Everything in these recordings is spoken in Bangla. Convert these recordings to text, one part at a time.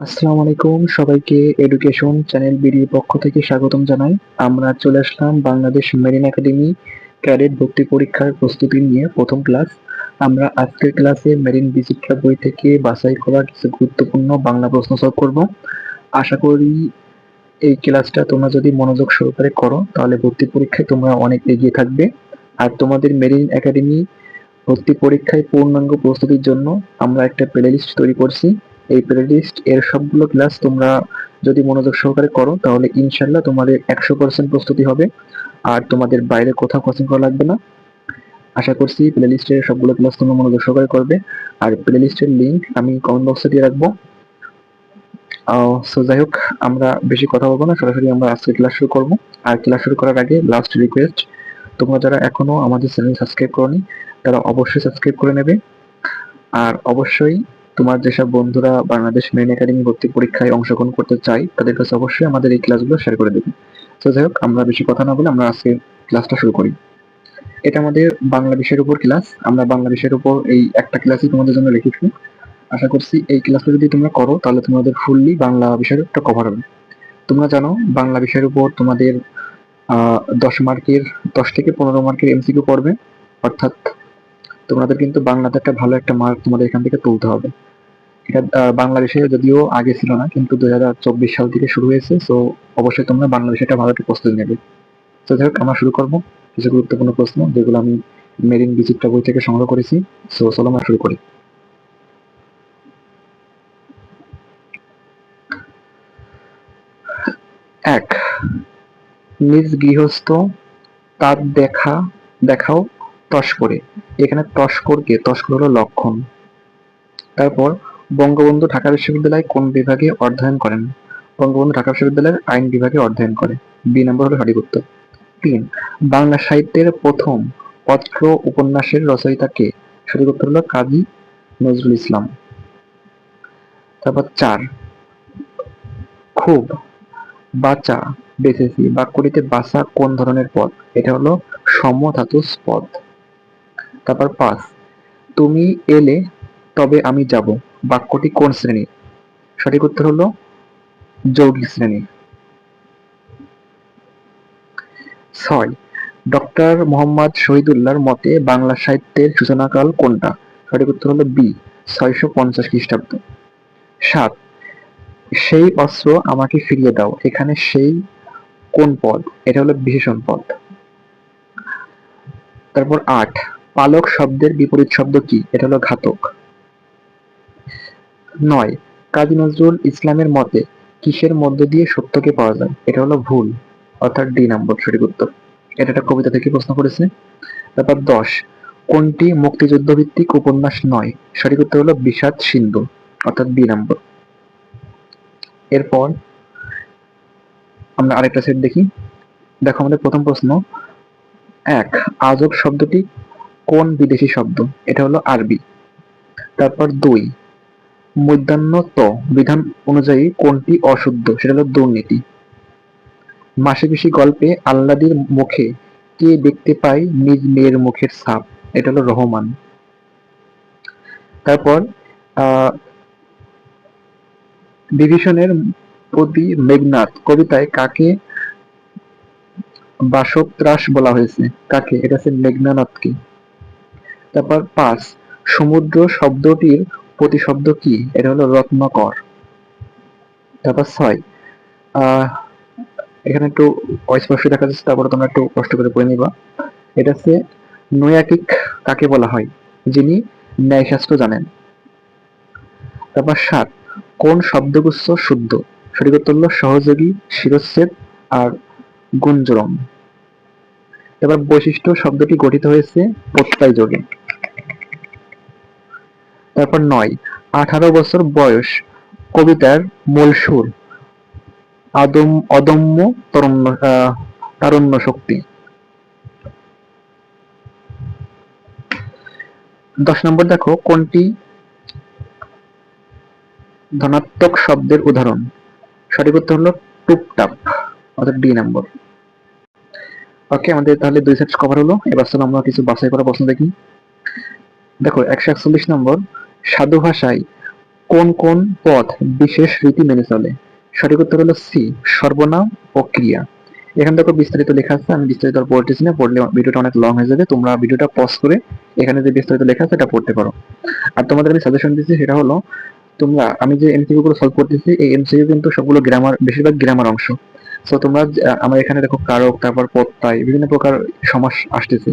আসসালামু আলাইকুম, সবাইকে এডুকেশন চ্যানেল বিডির পক্ষ থেকে স্বাগতম জানাই। আমরা চলে আসলাম বাংলাদেশ মেরিন একাডেমি ক্যাডেট ভর্তি পরীক্ষার প্রস্তুতি নিয়ে প্রথম ক্লাস আমরা আজকের ক্লাসে মেরিন বিচিত্রা বই থেকে বাছাই করা কিছু গুরুত্বপূর্ণ বাংলা প্রশ্ন সলভ করব। আশা করি এই ক্লাসটা তোমরা যদি মনোযোগ সহকারে করো, তাহলে ভর্তি পরীক্ষায় তোমরা অনেক এগিয়ে থাকবে। আর তোমাদের মেরিন একাডেমি ভর্তি পরীক্ষায় পূর্ণাঙ্গ প্রস্তুতির জন্য আমরা একটা প্লেলিস্ট তৈরি করছি। এই প্লেলিস্ট এর সবগুলো ক্লাস তোমরা যদি মনোযোগ সহকারে করো, তাহলে ইনশাল্লাহ তোমাদের একশো পার্সেন্ট প্রস্তুতি হবে। আর তোমাদের বাইরে কোথাও কোচিং করা লাগবে না। আশা করছি প্লেলিস্টের সবগুলো ক্লাস তোমরা মনোযোগ সহকারে করবে। আর প্লেলিস্টের লিংক আমি কমেন্ট বক্সে দিয়ে রাখব। সো যাই হোক, আমরা বেশি কথা বলব না, সরাসরি আমরা আজকে ক্লাস শুরু করব। আর ক্লাস শুরু করার আগে লাস্ট রিকোয়েস্ট তোমরা যারা এখনও আমাদের চ্যানেল সাবস্ক্রাইব করনি, তারা অবশ্যই সাবস্ক্রাইব করে নেবে। আর অবশ্যই তোমার যেসব বন্ধুরা বাংলাদেশ মেন একাডেমি ভর্তি পরীক্ষায় অংশগ্রহণ করতে চাই তাদের কাছে অবশ্যই আমাদের এই ক্লাসগুলো শেয়ার করে দেবে। তো যাই হোক, আমরা বেশি কথা না বলে আমরা আজকে ক্লাসটা শুরু করি। এটা আমাদের বাংলা বিষয়ের উপর ক্লাস, আমরা বাংলা বিষয়ের উপর এই একটা ক্লাসই তোমাদের জন্য লিখেছি। আশা করছি এই ক্লাসটা যদি তোমরা করো, তাহলে তোমাদের ফুললি বাংলা বিষয়ের একটা কভার হবে। তোমরা জানো, বাংলা বিষয়ের উপর তোমাদের দশ মার্কের দশ থেকে পনেরো মার্কের এমসিকিউ পড়বে অর্থাৎ তোমাদের কিন্তু বাংলাতে একটা ভালো একটা মার্ক তোমাদের এখান থেকে তুলতে হবে। এটা বাংলা বিষয়ে যদিও আগে ছিল না, কিন্তু দুই হাজার চব্বিশ সাল থেকে শুরু হয়েছে সো অবশ্যই তোমরা বাংলা বিষয়টা ভালো একটা প্রস্তুতি নেবে। তো যাই হোক, আমরা শুরু করব। কিছু গুরুত্বপূর্ণ প্রশ্ন, যেগুলো আমি মেরিন বিচিত্রা বই থেকে সংগ্রহ করেছি সো চলো আমরা শুরু করি। এক, নিজ গৃহস্থ তার দেখা, দেখাও তস্করে। এখানে তস্করকে, তস্কর হলো লক্ষণ। তারপর বঙ্গবন্ধু ঢাকা বিশ্ববিদ্যালয় কোন বিভাগে অধ্যয়ন করেন? বঙ্গবন্ধু ঢাকা বিশ্ববিদ্যালয়ের আইন বিভাগে অধ্যয়ন করে। বি নম্বর হলো সঠিক উত্তর। তিন, বাংলা সাহিত্যের প্রথম পত্র উপন্যাসের রচয়িতা কে? সঠিক উত্তর হলো কাজী নজরুল ইসলাম। তারপর চার, খুব বাচা বেঁচেছি। বাক্যটিতে বাসা কোন ধরনের পদ? এটা হলো সমধাতুস পদ। তারপর পাঁচ তুমি এলে তবে আমি যাব। বাক্যটি কোন শ্রেণি সঠিক উত্তর হলো যৌগিক শ্রেণি ছয়। ডক্টর মোহাম্মদ শহীদুল্লাহর মতে বাংলা সাহিত্যের সূচনাকাল কোনটা? সঠিক উত্তর হলো বি, ছয়শো পঞ্চাশ খ্রিস্টাব্দ। সাত। সেই অস্ত্র আমাকে ফিরিয়ে দাও। এখানে সেই কোন পদ? এটা হলো বিশেষণ পদ। তারপর আট। পালক শব্দের বিপরীত শব্দ কি? এটা হলো ঘাতক। নয়, কাজী নজরুল ইসলামের মতে কিসের মধ্য দিয়ে সত্যকে পাওয়া যায়? এটা হলো ভুল, অর্থাৎ ডি নম্বর, সঠিক উত্তর। এটা একটা কবিতা থেকে প্রশ্ন করেছে। তারপর দশ, কোনটি মুক্তিযুদ্ধ ভিত্তিক উপন্যাস নয়? সঠিক উত্তর হলো বিষাদ সিন্ধু, অর্থাৎ বি নম্বর। এরপর আমরা আরেকটা সেট দেখি। দেখো আমাদের প্রথম প্রশ্ন। এক, আজব শব্দটি কোন বিদেশি শব্দ? এটা হলো আরবি। তারপর দুই মধ্যাহ্ন ত বিধান অনুযায়ী কোনটি অশুদ্ধ? সেটা হলো দুর্নীতি। মাসে বেশি গল্পে আল্লাদির মুখে কে দেখতে পায় নিজ মেয়ের মুখের ছাপ? এটা হলো রহমান। তারপর বিভীষণের প্রতি মেঘনাথ কবিতায় কাকে বাসবত্রাস বলা হয়েছে? কাকে? এটা হচ্ছে মেঘনানাথকে তারপর পাঁচ, সমুদ্র শব্দটির প্রতিশব্দ কি? এটা হলো রত্নকর। তারপর ছয় এখানে একটু অস্পষ্ট দেখা যাচ্ছে, তারপরে তোমরা একটু কষ্ট করে পড়ে নিবা। এটা হচ্ছে নৈয়াকিক কাকে বলা হয়? যিনি ন্যায়শাস্ত্র জানেন। তারপর সাত, কোন শব্দগুচ্ছ শুদ্ধ? সঠিক উত্তর হলো সহযোগী, শিরচ্ছেদ আর গুঞ্জরম। এবার বৈশিষ্ট্য শব্দটি গঠিত হয়েছে প্রত্যয় যোগে। তারপর নয়, আঠারো বছর বয়স, কবিতার মূল সুর, আদম, অদম্য তরণ্য তারণ্য শক্তি। দশ নম্বর দেখো, কোনটি? ধনাত্মক শব্দের উদাহরণ। সঠিক উত্তর হলো টুপটাপ, অর্থাৎ ডি নম্বর। ওকে আমাদের তাহলে দুই সেট কভার হলো। এবার চলো আমরা কিছু বাছাই করা প্রশ্ন দেখি। দেখো, একশো একচল্লিশ নম্বর, সাধু ভাষায় কোন কোন পথ বিশেষ রীতি মেনে চলে? সঠিক উত্তর হলো সি, সর্বনাম ও ক্রিয়া। এখানে দেখো বিস্তারিত লেখা আছে, আমি বিস্তারিত আর পড়তেছি না, পড়লে ভিডিওটা অনেক লং হয়ে যাবে। তোমরা ভিডিওটা পজ করে এখানে যে বিস্তারিত লেখা আছে, এটা পড়তে পারো। আর তোমাদের আমি সাজেশন দিচ্ছি, সেটা হলো তোমরা, আমি যে এমসিকিউ গুলো সলভ করতেছি, এই এমসিকিউ কিন্তু সবগুলো গ্রামার বেশিরভাগ গ্রামার অংশ। সো তোমরা আমার এখানে দেখো কারক, তারপর প্রত্যয় বিভিন্ন প্রকার সমাস আসতেছে।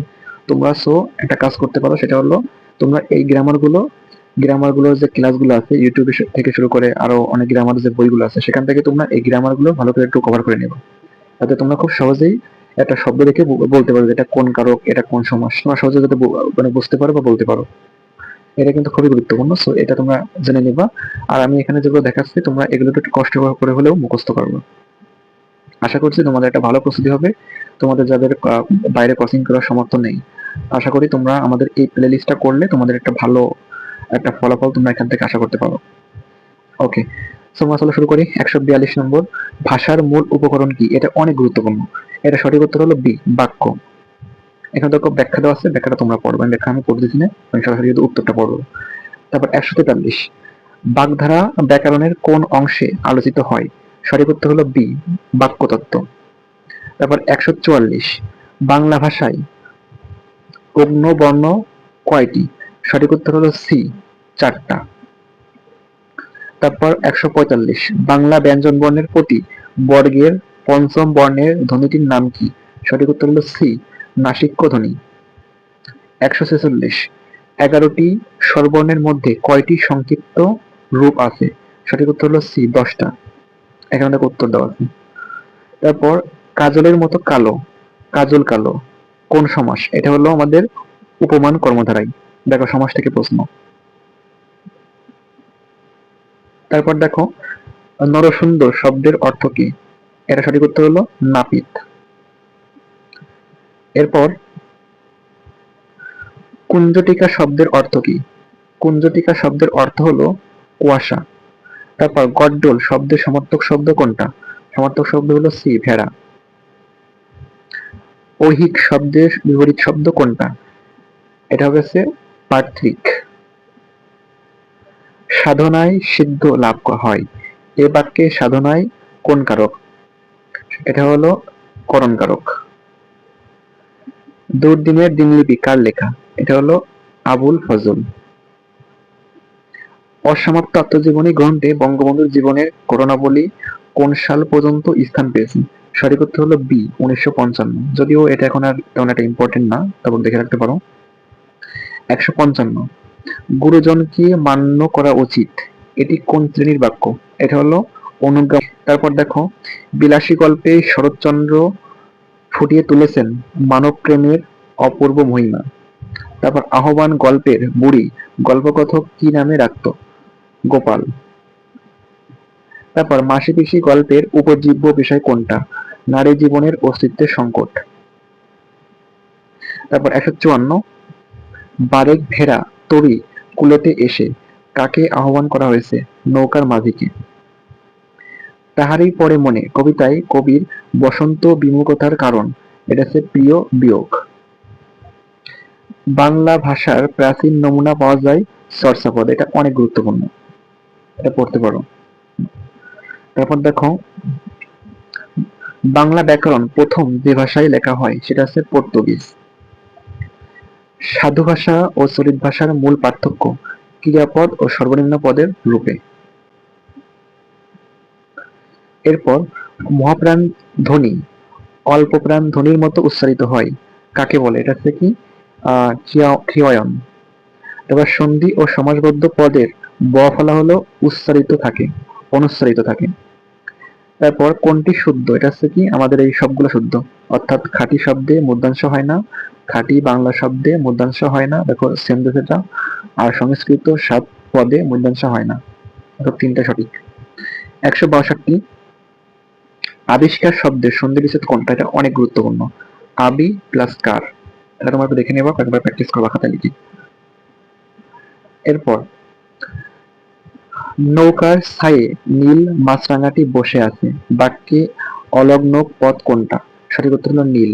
তোমরা সো একটা কাজ করতে পারো, সেটা হলো, তোমরা এই গ্রামারগুলো গ্রামারগুলোর যে ক্লাসগুলো আছে ইউটিউবে থেকে শুরু করে আরও অনেক গ্রামার যে বইগুলো আছে, সেখান থেকে তোমরা এই গ্রামারগুলো ভালো করে একটু কভার করে নেবে। তাতে তোমরা খুব সহজেই একটা শব্দ দেখে বলতে পারো এটা কোন কারক, এটা কোন সমাস, তোমরা সহজে যাতে মানে বুঝতে পারো বা বলতে পারো। এটা কিন্তু খুবই গুরুত্বপূর্ণ সো এটা তোমরা জেনে নিবা। আর আমি এখানে যেগুলো দেখাচ্ছি, তোমরা এগুলো একটু কষ্ট করে হলেও মুখস্থ করবে। আশা করছি তোমাদের একটা ভালো প্রস্তুতি হবে। তোমাদের যাদের বাইরে ক্রসিং করার সমর্থ নেই, আশা করি তোমরা আমাদের এই প্লে লিস্টটা করলে তোমাদের একটা ভালো, একটা ফলাফল তোমরা এখান থেকে আশা করতে পারো। ওকে সো মশলা শুরু করি। একশো বিয়াল্লিশ নম্বর, ভাষার মূল উপকরণ কি? এটা অনেক গুরুত্বপূর্ণ। এটা সঠিক উত্তর হলো বি, বাক্য। এখানে দেখো ব্যাখ্যা দেওয়া আছে, ব্যাখ্যাটা তোমরা পড়বে আমি ব্যাখ্যা আমি পড়তেছি না, আমি সরাসরি শুধু উত্তরটা পড়ব। তারপর একশো তেতাল্লিশ, বাগধারা ব্যাকরণের কোন অংশে আলোচিত হয়? সঠিক উত্তর হলো বি, বাক্যতত্ত্ব। তারপর একশো চুয়াল্লিশ, বাংলা ভাষায় অগ্ন, বর্ণ কয়টি? সঠিক উত্তর হলো সি, চারটা। তারপর একশো পঁয়তাল্লিশ, বাংলা ব্যঞ্জন বর্ণের প্রতি বর্গের পঞ্চম বর্ণের ধ্বনিটির নাম কি? সঠিক উত্তর হলো সি নাসিক্য ধ্বনি। একশো ছেচল্লিশ, এগারোটি স্বরবর্ণের মধ্যে কয়টি সংক্ষিপ্ত রূপ আছে? সঠিক উত্তর হলো সি, দশটা। এখানে দেখো উত্তর দেওয়া আছে। তারপর কাজলের মতো কালো। কাজল কালো। কোন সমাস? এটা হলো আমাদের উপমান কর্মধারাই। দেখো সমাস থেকে প্রশ্ন? তারপর দেখো, নরসুন্দর শব্দের অর্থ কি? এটা সঠিক উত্তর হলো নাপিত। এরপর, কুঞ্জটিকা শব্দের অর্থ কি? কুঞ্জটিকা শব্দের অর্থ হলো কুয়াশা। তারপর গড্ডল শব্দের সমার্থক শব্দ কোনটা? সমার্থক শব্দ হলো সি, ভেড়া। ঐহিক শব্দের বিপরীত শব্দ কোনটা? এটা হচ্ছে পার্থিক। সাধনায় সিদ্ধ লাভ হয়। এ বাক্যে সাধনায় কোন কারক? এটা হলো করণ কারক। দুর্দিনের দিনলিপি কার লেখা? এটা হলো আবুল ফজল। অসমাপ্ত আত্মজীবনী গ্রন্থে বঙ্গবন্ধুর জীবনের করোনাবলী কোন সাল পর্যন্ত স্থান পেয়েছে? সঠিক উত্তর হলো বি, উনিশশো পঞ্চান্ন। যদিও এটা এখন আর তেমন একটা ইম্পর্টেন্ট না তারপর দেখে রাখতে পারো। একশো পঞ্চান্ন। গুরুজনকে মান্য করা উচিত। এটি কোন শ্রেণির বাক্য? এটা হলো অনুজ্ঞা তারপর দেখো, বিলাসী গল্পে শরৎচন্দ্র ফুটিয়ে তুলেছেন মানব প্রেমের অপূর্ব মহিমা। তারপর আহ্বান গল্পের বুড়ি, গল্পকথক কি নামে রাখত? গোপাল। তারপর মাসি পিসি গল্পের উপজীব্য বিষয় কোনটা? নারী জীবনের অস্তিত্বের সংকট। তারপর একশো চুয়ান্ন। বারেক ভেড়া তরি কুলেতে এসে কাকে আহ্বান করা হয়েছে নৌকার মাঝিকে? তাহারই পরে মনে কবিতায় কবির বসন্ত বিমুখতার কারণ, এটা হচ্ছে প্রিয় বিয়োগ। বাংলা ভাষার প্রাচীন নমুনা পাওয়া যায় চর্চাপদ এটা অনেক গুরুত্বপূর্ণ। এটা পড়তে পারো। তারপর দেখো, বাংলা ব্যাকরণ প্রথম যে ভাষায় লেখা হয় সেটা হচ্ছে পর্তুগিজ। সাধু ভাষা ও চলিত ভাষার মূল পার্থক্য, ক্রিয়াপদ ও সর্বনিম্ন পদের রূপে। এরপর, মহাপ্রাণ ধ্বনি অল্প প্রাণ ধ্বনির মতো উচ্চারিত হয়। কাকে বলে? এটা হচ্ছে কি? আহ ক্রিয়া- ক্রিয়ায়ন এবার সন্ধি ও সমাজবদ্ধ পদের ব ফলা হলো উচ্চারিত থাকে, অনুচ্চারিত থাকে। তারপর কোনটি শুদ্ধ? এটা হচ্ছে কি? আমাদের এই সবগুলো শুদ্ধ। অর্থাৎ খাঁটি শব্দে মূর্ধাংশ হয় না, খাঁটি বাংলা শব্দে মূর্ধাংশ হয় না। দেখো সেম যেটা আর সংস্কৃত সাত পদে মূর্ধাংশ হয় না। অর্থাৎ তিনটা সঠিক। একশো বাষট্টি। আবিষ্কার শব্দের সন্ধি বিচ্ছেদ কোনটা? এটা অনেক গুরুত্বপূর্ণ। আবি প্লাস কার। এটা তোমরা দেখে নেবা কয়েকবার প্র্যাকটিস করবা খাতা লিখে। এরপর নৌকার ছায়ে নীল মাছরাঙাটি বসে আছে। বাক্যে অলগ্ন পদ কোনটা? সঠিক উত্তর হলো নীল।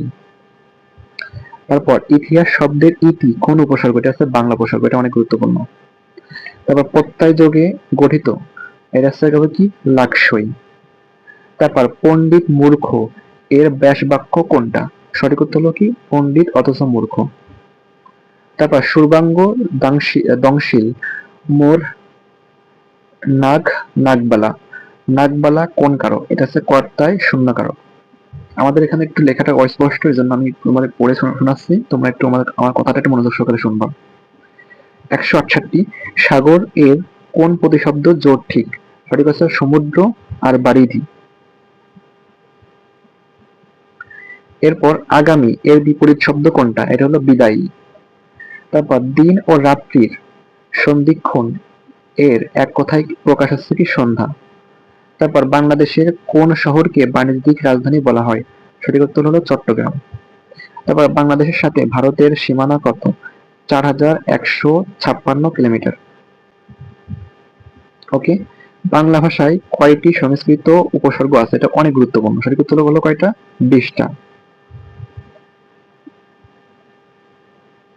তারপর ইতিহাস শব্দের ইতি কোন উপসর্গ? এটা হচ্ছে বাংলা উপসর্গ, এটা অনেক গুরুত্বপূর্ণ। তারপর প্রত্যয় যোগে গঠিত এর হচ্ছে কি? লাক্সই। তারপর পণ্ডিত মূর্খ, এর ব্যাস বাক্য কোনটা? সঠিক উত্তর হলো কি? পণ্ডিত অথচ মূর্খ। তারপর সুরবাঙ্গ দংশিল, মোর নাগ, নাগবালা। নাগবালা কোন কারও এটা হচ্ছে কর্তায় শূন্য কারও আমাদের এখানে একটু লেখাটা অস্পষ্ট, এই জন্য আমি তোমাদের পড়ে শোনাচ্ছি। তোমরা একটু আমার আমার কথাটা একটু মনোযোগ সহকারে শুনবা। একশো আটষট্টি। সাগর এর কোন প্রতিশব্দ জোর ঠিক? সঠিক হচ্ছে সমুদ্র আর বারিধি। এরপর আগামী, এর বিপরীত শব্দ কোনটা? এটা হলো বিদায়ী। তারপর দিন ও রাত্রির সন্ধিক্ষণ। এর এক কথায় প্রকাশ হচ্ছে কি সন্ধ্যা। তারপর বাংলাদেশের কোন শহরকে বাণিজ্যিক রাজধানী বলা হয়? সঠিক উত্তর হলো চট্টগ্রাম। তারপর বাংলাদেশের সাথে ভারতের সীমানা কত? চার হাজার একশো ছাপ্পান্ন কিলোমিটার। ওকে, বাংলা ভাষায় কয়টি সংস্কৃত উপসর্গ আছে? এটা অনেক গুরুত্বপূর্ণ। সঠিক উত্তর হলো কয়টা? বিশটা।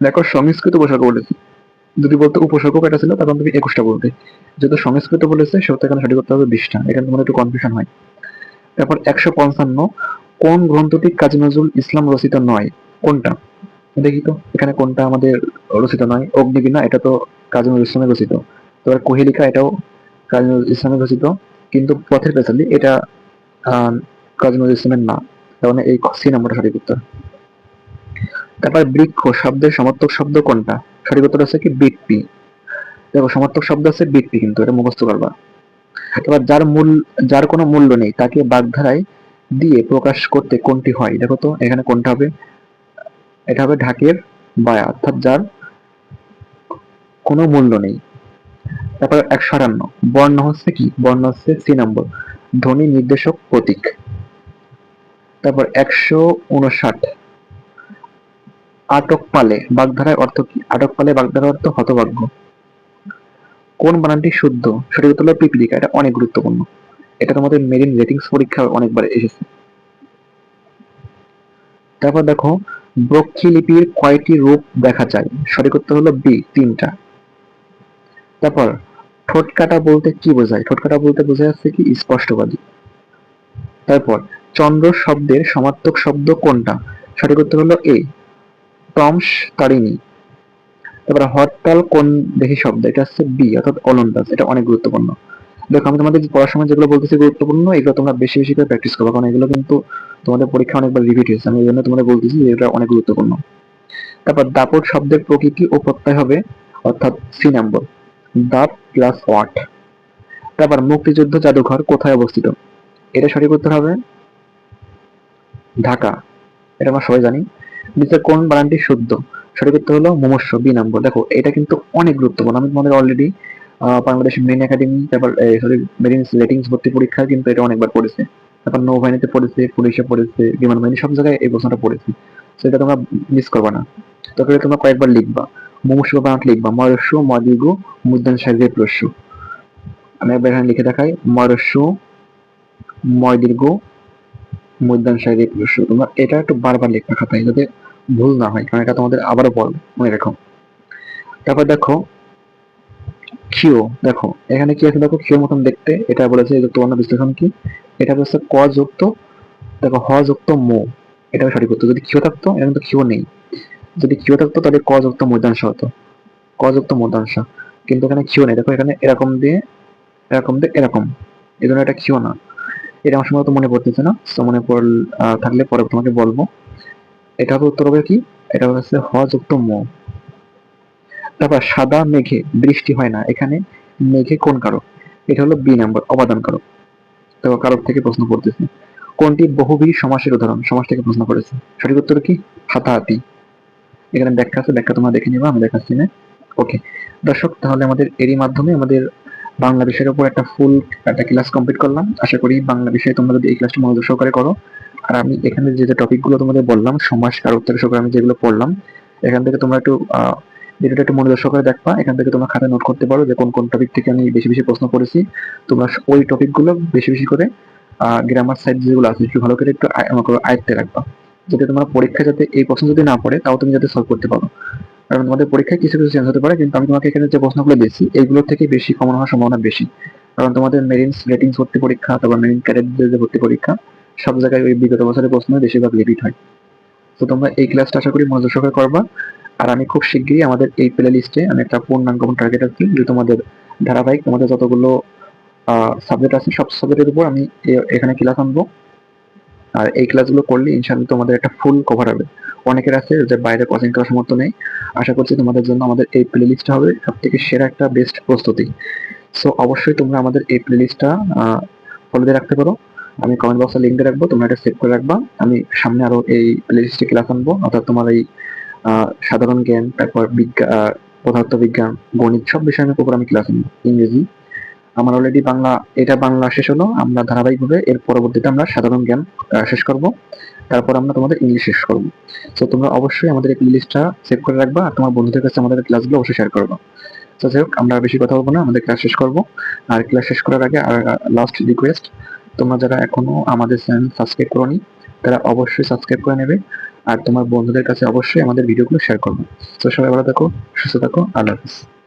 দেখো, সংস্কৃত উপসর্গ বলেছি। যদি বলতে উপসর্গ কয়টা ছিল তখন তুমি একুশটা বলতে যেহেতু সংস্কৃত বলেছে, সেহেতু এখানে সঠিক উত্তর হবে বিশটা। এখানে তোমার একটু কনফিউশন হয়। তারপর একশো পঞ্চান্ন, কোন গ্রন্থটি কাজী নজরুল ইসলাম রচিত নয়? কোনটা? দেখি তো, এখানে কোনটা আমাদের রচিত নয়? অগ্নিবীণা, এটা তো কাজী নজরুল ইসলামের রচিত। তারপর কোহেলিকা, এটাও কাজী নজরুল ইসলামের রচিত। কিন্তু পথের পেছালি, এটা কাজী নজরুল ইসলামের না। তার মানে এই সি নাম্বারটা সঠিক উত্তর। তারপর বৃক্ষ, শব্দের সমর্থক শব্দ কোনটা? সঠিক উত্তর আছে কি? বৃত্তি দেখো, সমর্থক শব্দ আছে বৃত্তি কিন্তু, এটা মুখস্থ করবা। এবার যার মূল, যার কোনো মূল্য নেই, তাকে বাগধারায় দিয়ে প্রকাশ করতে কোনটি হয়? দেখো তো, এখানে কোনটা হবে? এটা হবে ঢাকের বায়া, অর্থাৎ যার কোনো মূল্য নেই। তারপর একশো আটান্ন। বর্ণ হচ্ছে কি? বর্ণ হচ্ছে সি নম্বর। ধ্বনি নির্দেশক প্রতীক। তারপর একশো উনষাট। আটক পালে বাগধারার অর্থ কি? আটক পালে বাগধারার অর্থ হতভাগ্য। কোন বানানটি শুদ্ধ? সঠিক উত্তর হলো পিপিলিকা। এটা অনেক গুরুত্বপূর্ণ। এটা তোমাদের মেরিন রেটিংস পরীক্ষা অনেকবার এসেছে। তারপর দেখো ব্রক্ষী লিপির কয়টি রূপ দেখা যায়? সঠিক উত্তর হলো বি, তিনটা। তারপর, ঠোঁটকাটা বলতে কি বোঝায়? ঠোঁটকাটা বলতে বোঝা যাচ্ছে কি স্পষ্টবাদী। তারপর, চন্দ্র শব্দের সমার্থক শব্দ কোনটা? সঠিক উত্তর হলো এ টমস তারিণী তারপরে হরতাল কোন দেখি শব্দ? এটা হচ্ছে বি অর্থাৎ অলন্দাজ। এটা অনেক গুরুত্বপূর্ণ। দেখো, আমি তোমাদের পড়ার সময় যেগুলো বলতেছি গুরুত্বপূর্ণ, এগুলো তোমরা বেশি বেশি করে প্র্যাকটিস করবে, কারণ এগুলো কিন্তু তোমাদের পরীক্ষা অনেকবার রিপিট হয়েছে। আমি এই জন্য তোমাদের বলতেছি যে এটা অনেক গুরুত্বপূর্ণ। তারপর দাপট শব্দের প্রকৃতি ও প্রত্যয় হবে, অর্থাৎ সি নম্বর দাপ প্লাস ওয়াট তারপর মুক্তিযুদ্ধ জাদুঘর কোথায় অবস্থিত? এটা সঠিক উত্তর হবে ঢাকা। এটা আমরা সবাই জানি। নিচের কোন বানানটি শুদ্ধ? সঠিক উত্তর হলো মুমস্য বি নম্বর। দেখো, এটা কিন্তু অনেক গুরুত্বপূর্ণ। আমি তোমাদের অলরেডি বাংলাদেশ মেরিন একাডেমি তারপর সরি মেরিন লেটিংস ভর্তি পরীক্ষা কিন্তু এটা অনেকবার পড়েছে। তারপর নৌবাহিনীতে পড়েছে, পুলিশে পড়েছে, বিমান বাহিনী, সব জায়গায় এই প্রশ্নটা পড়েছে। সেটা তোমরা মিস করবা না। তবে তোমরা কয়েকবার লিখবা। মুমস্য বানানটা লিখবা। মরস্য মদিগু মুদ্দান সাইজে প্রস্য আমি একবার এখানে লিখে দেখাই। মরস্য দীর্ঘ মুদ্দান সাইজে প্রস্য তোমরা এটা একটু বারবার লিখবা খাতায় যাতে ভুল না হয়, কারণ এটা তোমাদের আবারও বল মনে রেখো। তারপর দেখো ক্ষিও দেখো, এখানে কি আছে? দেখো ক্ষিও মতন দেখতে। এটা বলেছে যুক্ত বর্ণ বিশ্লেষণ কি? এটা বলেছে ক যুক্ত, দেখো, হ যুক্ত মো। এটা সঠিক উত্তর। যদি ক্ষিও থাকতো, এখানে তো ক্ষিও নেই। যদি ক্ষিও থাকতো, তাহলে ক যুক্ত মূর্ধাংশ হতো। ক যুক্ত মূর্ধাংশ কিন্তু এখানে ক্ষিও নেই। দেখো, এখানে এরকম দিয়ে এরকম দিয়ে এরকম। এই জন্য এটা ক্ষিও না। এটা আমার সময় তো মনে পড়তেছে না। তো মনে পড় থাকলে পরে তোমাকে বলব। এটা হবে উত্তর হবে কি? এটা হচ্ছে হ যুক্ত ম। তারপর সাদা মেঘে বৃষ্টি হয় না। এখানে মেঘে কোন কারক? এটা হলো বি নাম্বার, অবাদান কারক। তো কারক থেকে প্রশ্ন করতেছে কোনটি বহুবীর সমাসের উদাহরণ? সমাস থেকে প্রশ্ন করেছে। সঠিক উত্তর কি? হাতাহাতি। এখানে ব্যাখ্যা আছে, ব্যাখ্যা তোমরা দেখে নিবা, আমি দেখাচ্ছি না। ওকে দর্শক, তাহলে আমাদের এরই মাধ্যমে আমাদের বাংলা বিষয়ের উপর একটা ফুল একটা ক্লাস কমপ্লিট করলাম। আশা করি বাংলা বিষয়ে তোমরা যদি এই ক্লাসটা মনোযোগ সহকারে করো। আর আমি এখানে যে যে টপিকগুলো তোমাদের বললাম সমাস কারক থেকে আমি যেগুলো পড়লাম, এখান থেকে তোমরা একটু ভিডিওটা একটু মনোযোগ সহকারে দেখবা। এখান থেকে তোমরা খাতা নোট করতে পারো যে কোন কোন টপিক থেকে আমি বেশি বেশি প্রশ্ন করেছি। তোমরা ওই টপিকগুলো বেশি বেশি করে গ্রামার সাইড যেগুলো আছে, একটু ভালো করে একটু আয়ত্তে রাখবা। যাতে তোমার পরীক্ষা যাতে এই প্রশ্ন যদি না পড়ে, তাও তুমি যাতে সলভ করতে পারো। কারণ তোমাদের পরীক্ষায় কিছু কিছু চেঞ্জ হতে পারে, কিন্তু আমি তোমাকে এখানে যে প্রশ্নগুলো দিয়েছি এইগুলোর থেকে বেশি কমন হওয়ার সম্ভাবনা বেশি। কারণ তোমাদের মেরিনস রেটিংস ভর্তি পরীক্ষা, তারপর মেরিন ক্যাডেটদের যে ভর্তি পরীক্ষা, সব জায়গায় ওই বিগত বছরের প্রশ্ন বেশিরভাগ রিপিট হয়। তো তোমরা এই ক্লাসটা আশা করি মনোযোগ সহকারে করবা। আর আমি খুব শিগগিরই আমাদের এই প্লে লিস্টে আমি একটা পূর্ণাঙ্গ টার্গেট আছে যে তোমাদের ধারাবাহিক, তোমাদের যতগুলো সাবজেক্ট আছে, সব সাবজেক্টের উপর আমি এখানে ক্লাস আনব। আর এই ক্লাসগুলো করলে ইনশাআল্লাহ তোমাদের একটা ফুল কভার হবে। অনেকের আছে যে বাইরে কোচিং করার সামর্থ্য নেই। আশা করছি তোমাদের জন্য আমাদের এই প্লে লিস্টটা হবে সব থেকে সেরা একটা বেস্ট প্রস্তুতি। সো অবশ্যই তোমরা আমাদের এই প্লে লিস্টটা ফলো দিয়ে রাখতে পারো। আমি কমেন্ট বক্সে লিঙ্ক দিয়ে রাখব, তোমরা এটা সেভ করে রাখবা। আমি সামনে আরও এই প্লে লিস্টে ক্লাস আনব। অর্থাৎ তোমার এই সাধারণ জ্ঞান, তারপর বিজ্ঞান পদার্থ বিজ্ঞান গণিত সব বিষয় আমি ক্লাস আনব। ইংরেজি আমার অলরেডি বাংলা, এটা বাংলা শেষ হলো, আমরা ধারাবাহিকভাবে এর পরবর্তীতে আমরা সাধারণ জ্ঞান শেষ করব। তারপর আমরা তোমাদের ইংলিশ শেষ করব। তো তোমরা অবশ্যই আমাদের এই লিস্টটা সেভ করে রাখবা আর তোমার বন্ধুদের কাছে আমাদের ক্লাসগুলো অবশ্যই শেয়ার করবা। তো যাই হোক, আমরা বেশি কথা বলব না, আমাদের ক্লাস শেষ করব। আর ক্লাস শেষ করার আগে আর লাস্ট রিকোয়েস্ট তোমরা যারা এখনও আমাদের চ্যানেল সাবস্ক্রাইব করোনি, তারা অবশ্যই সাবস্ক্রাইব করে নেবে। আর তোমার বন্ধুদের কাছে অবশ্যই আমাদের ভিডিওগুলো শেয়ার করবে। তো সবাই ভালো থাকো, সুস্থ থাকো, আল্লাহ হাফিজ।